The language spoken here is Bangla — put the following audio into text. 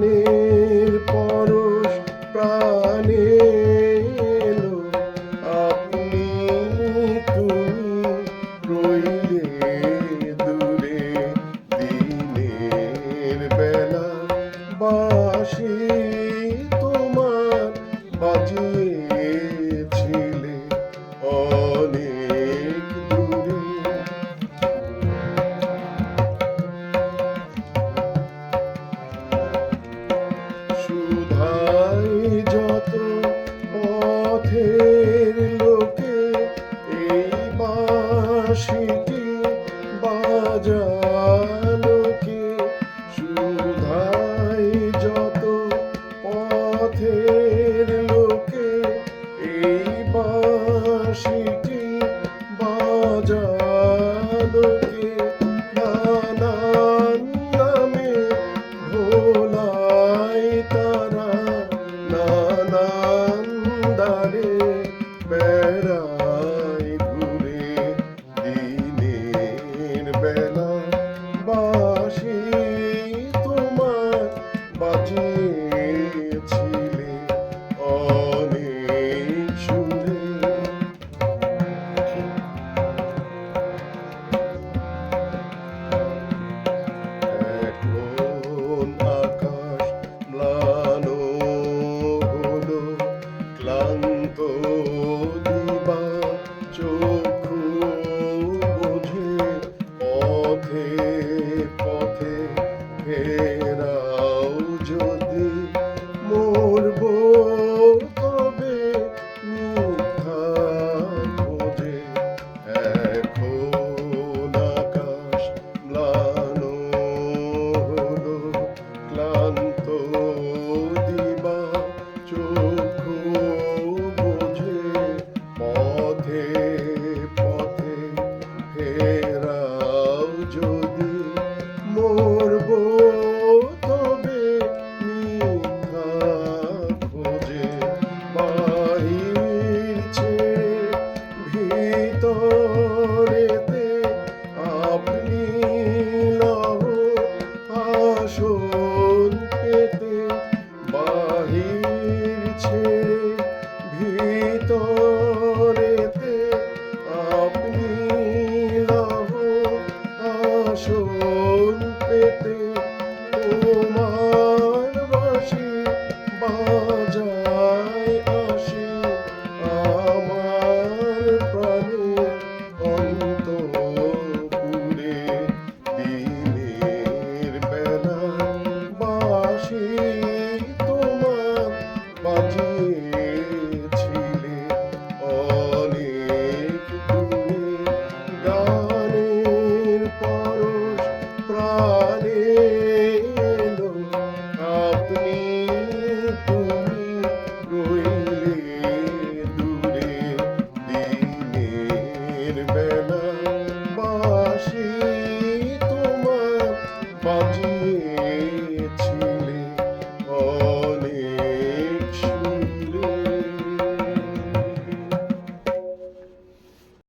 ধ্যানের পরশ প্রাণে আপনি তুমি রইলে দূরে দিনের বেলা বাসি তোমার বাজি সাজালোকে সুধাই যত লোকে এই বাসিটি இருப்பே